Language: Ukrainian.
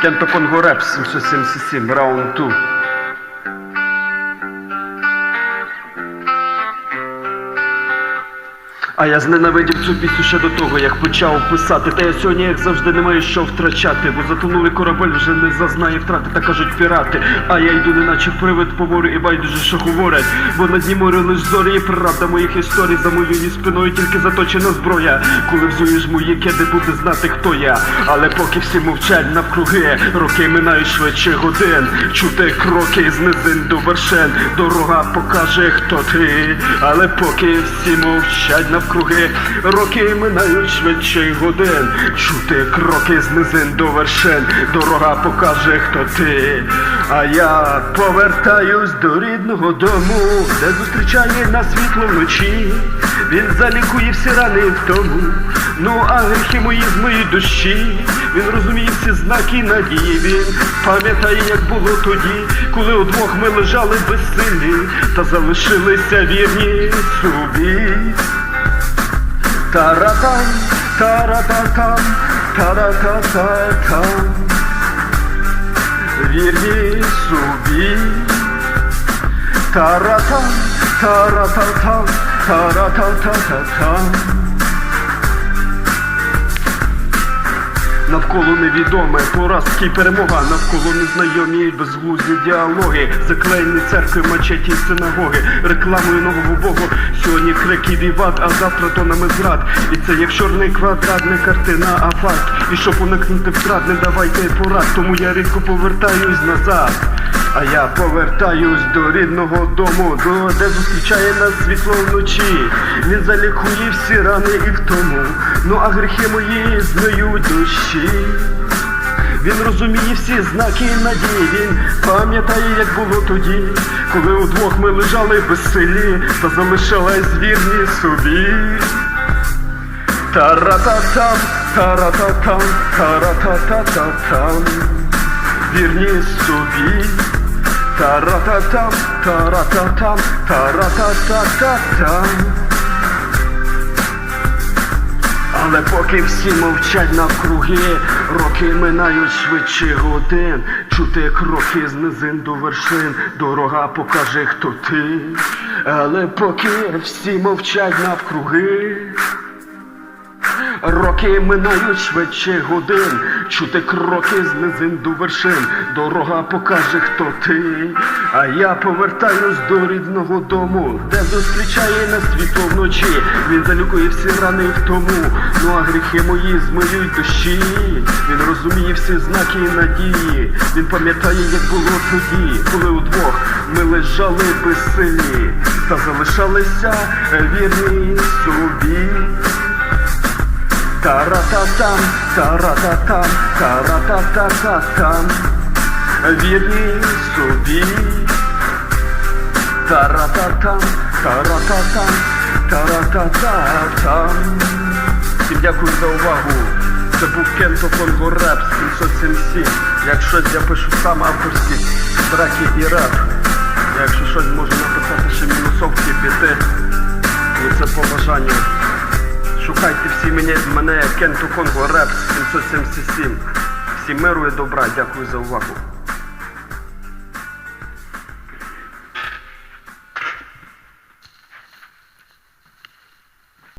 Кенто Конго Реп 777, раунд 2. А я зненавидів цю пісню ще до того, як почав писати. Та я сьогодні, як завжди, не маю що втрачати, бо затонулий корабель вже не зазнає втрати, та кажуть пірати. А я йду, неначе привид по морю і байдуже, що говорять. Бо на дні моря лиш зорі і правда моїх історій за моєю спиною тільки заточена зброя. Коли взуєш мої кеди, буде знати, хто я. Але поки всі мовчать навкруги, роки минають швидше годин. Чути кроки з низин до вершин. Дорога покаже, хто ти. Але поки всі мовчать навкруги, роки минають швидше годин. Чути кроки з низин до вершин. Дорога покаже, хто ти. А я повертаюсь до рідного дому, де зустрічає на світло вночі. Він залікує всі рани в тому. Ну а гріхи мої з моєї душі. Він розуміє всі знаки надії. Він пам'ятає, як було тоді, коли удвох ми лежали безсилі та залишилися вірні собі. Таратам, тарататам, таратататам. Вірні собі. Таратам, тарататам, таратататам. Навколо невідоме, поразки й перемога, навколо незнайомі і безглузді діалоги, заклеєні церкви, мечеті і синагоги, рекламою нового богу. Сьогодні крики віват, а завтра тонами зрад. І це як чорний квадрат, не картина, а факт. І щоб уникнути втрат, не давайте порад, тому я рідко повертаюсь назад. А я повертаюсь до рідного дому, до де зустрічає нас світло вночі. Він залікує всі рани і втому. Ну а гріхи мої змиють душі. Він розуміє всі знаки надії, він пам'ятає, як було тоді, коли удвох ми лежали безсилі та залишались вірні собі. Тарататам, тарататам, таратататам, вірні собі. Тарататам, тарататам, таратататам. Але поки всі мовчать навкруги, роки минають швидше годин. Чути кроки з низин до вершин, дорога покаже, хто ти. Але поки всі мовчать навкруги. Роки минають швидше годин, чути кроки з низин до вершин, дорога покаже, хто ти. А я повертаюсь до рідного дому, де зустрічає на світло вночі. Він залікує всі рани в тому, ну а гріхи мої змиють душі. Він розуміє всі знаки і надії. Він пам'ятає, як було тоді, коли удвох ми лежали безсилі та залишалися вірні собі. Тарататам, тарататам, таратататам, вірні собі. Тарататам, тарататам. Всім дякую за увагу. Це був Кенто Конго Реп 777. Якщо я пишу сам авторські треки і реп. Якщо щось можу написати ще мінусовки біти, ну це по бажанню. Шукайте всі мене, мене Кенту Конго Репс 777. Всім миру і добра, дякую за увагу.